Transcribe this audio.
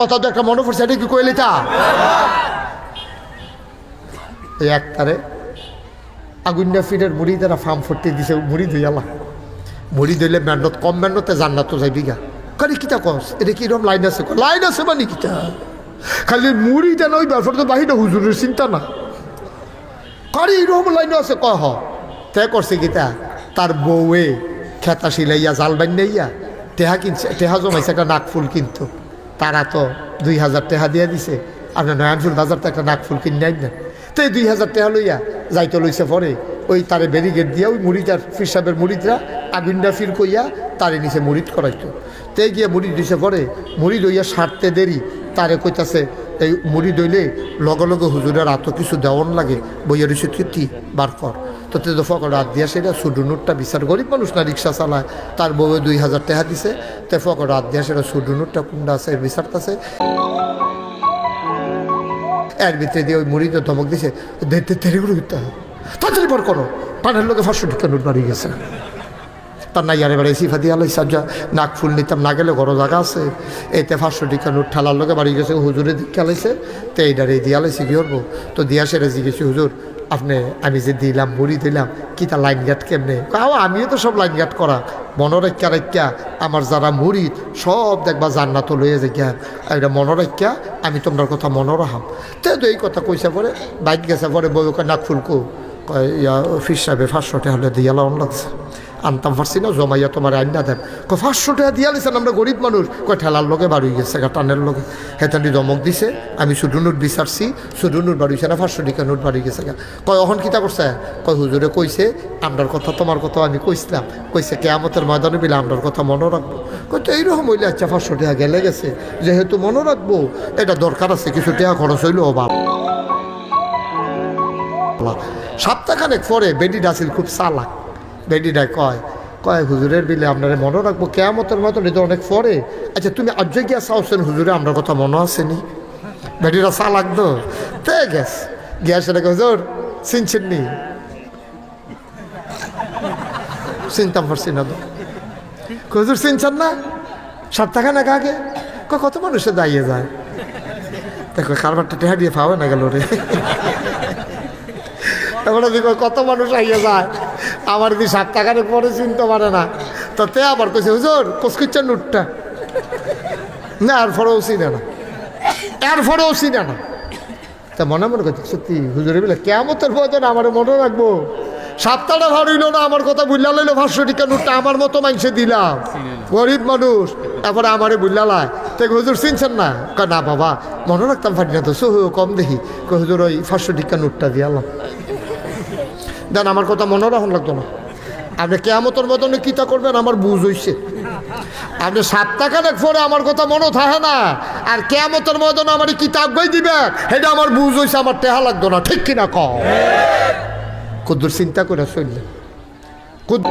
কথা তো একটা মনে পড়ছে, এটা কি কইলি তা এই তারে আগুন্যা ফিরের মুড়ি তারা ফার্ম ফুটতে দিছে, মুড়ি ধুইয়ালা মুড়ি ধুইলে মেহনত কম, মেহনতে জান্নাত তো যাইবি গা। কারি কিতা কস, এটা কি রকম লাইন আছে? লাইন আছে মানে কিতা? খালি মুড়ি দেন ওই ব্যাপার তো বাহিরে হুজুরের চিন্তা না। কারি এরকম লাইন আছে কহ হ। তে করছে কিতা? তার বউয়ে খেতা সিলাইয়া জাল বান্যাইয়া টেহা কিনছে, টেহা জমাইছে একটা নাকফুল কিন্তু। তারা তো দুই হাজার টেহা দিয়ে দিছে। আপনার নয়নফুল বাজার তো একটা নাকফুল কিনে আইন না তো এই দুই হাজার টেহা লইয়া যাইতে লইছে পরে ওই তারে ব্যারিগেড দিয়া ওই মুড়িটার ফিরসাবের মুড়িদরা আগুনটা ফির কইয়া তারে নিচে মুড়িদ করাইতো। তে গিয়ে মুড়ি দিছে পরে মুড়ি লইয়া সারতে দেরি। তারে কইতাছে, এই মুড়ি দইলে লগে লগে হুজুরের এত কিছু দেওয়ান লাগে বইয়া রয়েছে তুই বার কর। তো তে ফকর রাত দিয়া সেটা সুডুনুরটা বিচার গরিব মানুষ না রিক্সা চালায়। তার বউয়ে দুই হাজার টাকা দিছে। তে ফকর রাত দিয়া সেটা সুডুনুরটা কুন্ডা আছে, বিচারতাছে। এর ভিতরে দিয়ে ওই মুড়িতে ধমক দিছে দেখতে তেরে করে হবে। তাড়াতাড়ি বার করো। পানের লোকে ফাঁসশো টাকা নোট বাড়ি গেছে। তার নাই আরে বাড়ি সিফা দিয়া লই সাজা নাক ফুল নিতাম, না গেলে বড় জায়গা আছে। এতে পাঁচশো টিকা নোট ঠালার লোকে বাড়ি গেছে, হুজুরে দীক্ষা লাইছে। তো এইটারে দিয়া লাইছি, কি করব? তো দিয়া সেরে জিজ্ঞেসি হুজুর আপনি, আমি যে দিলাম মুড়ি দিলাম, কি তা লাইন গাট কেমনে? কাও আমিও তো সব লাইন গাট করা। মনোরক্ষা রক্ষা আমার যারা মুড়ি, সব দেখবা জান্নাত লইয়ে যে এটা মনোরক্ষা আমি তোমার কথা মনোরহাম তো এই কথা কইসা পরে বাইক গেছে পরে বউ ফুলকো। কয় ইয়া অফিস সাহেবে পাঁচশো হলে দিয়া লাউন লাগছে। আনতাম পারছি না, জমাইয়া তোমার আইনা দেন কয়, পাঁচশো টাকা দিয়া লিছেন আমরা কয়, ঠেলার লোকে বাড়ি গেছে টানের লোকে হেতানি দমক দিছে, আমি শুধু নোট বিচারছি, শুধু নোট বাড়িছে না, পাঁচশো টাকা নোট বাড়ি গেছে কয়, অহন কিতা করছে? কয়, হুজুরে কইছে, আমরার কথা, তোমার কথা আমি কইছিলাম। কইছে, কেয়ামতের ময়দানে বিলে আমরার কথা মনে রাখব। কয়, তো এইরকম হইলে আচ্ছা পাঁচশো টাকা গেলে গেছে। যেহেতু মনে রাখব, এটা দরকার আছে, কিছু টাকা খরচ হইলেও অভাব সপ্তাহখানেক পরে বেডিটা আছিল খুব চালাক। বেডিটা কয় কয়, হুজুরের বিলে আপনারা মনে রাখব, কেয়ামতের মতন এটা অনেক পরে। আচ্ছা তুমি আজ গিয়া চাওছেন হুজুরে আপনার কথা মনে আসেনি বেডিটা চালাক তো। তে গেছ গিয়া সেটা হুজুর, চিনছেন নি? চিনতাম পারছি না তো। হুজুর, চিনছেন না? সপ্তাহখানেক আগে। কত মানুষে দাঁড়িয়ে যায়? দেখো কারবারটা টেহা দিয়ে পাবে না গেল রে। এবারে দেখো, কত মানুষ আইয়া যায়। আমার দি সাত টাকার পরে চিনতে পারে না। তো তে আবার কইছে, হুজুর কসকিচ্ছেন নোটটা। না আর ফরেও চিনে না। আর ফরেও চিনে না। তা মনে মনে করছে, সত্যি, হুজুরে বলে কেমতের বদন আমার মনে রাখব। সাতটাটা ভার হইল না, আমার কথা বুঝলা লইলো, পাঁচশো টিকা নোটটা আমার মতো মানুষে দিলাম। গরিব মানুষ তারপরে আমারে বুঝলালায় তো হুজুর, চিনছেন না? না, বাবা, মনে রাখতাম পারি না তো সহ কম দেখি। হুজুর, ওই পাঁচশো টিকা নোটটা দিয়ালাম দেন, আমার কথা মনে রাখুন, লাগতো না। আপনি কেয়ামতর মতনে কিতা করবেন, আমার বুঝ হইছে। আপনি সাতটাখানেক পরে আমার কথা মনে থাকে না, আর কেয়ামতের মতন আমার কিতাব বই দিবে, সেটা আমার বুঝ হইছে, আমার টেহা লাগতো না, ঠিক কিনা কুদ্দুর চিন্তা করে চললেন। কুদ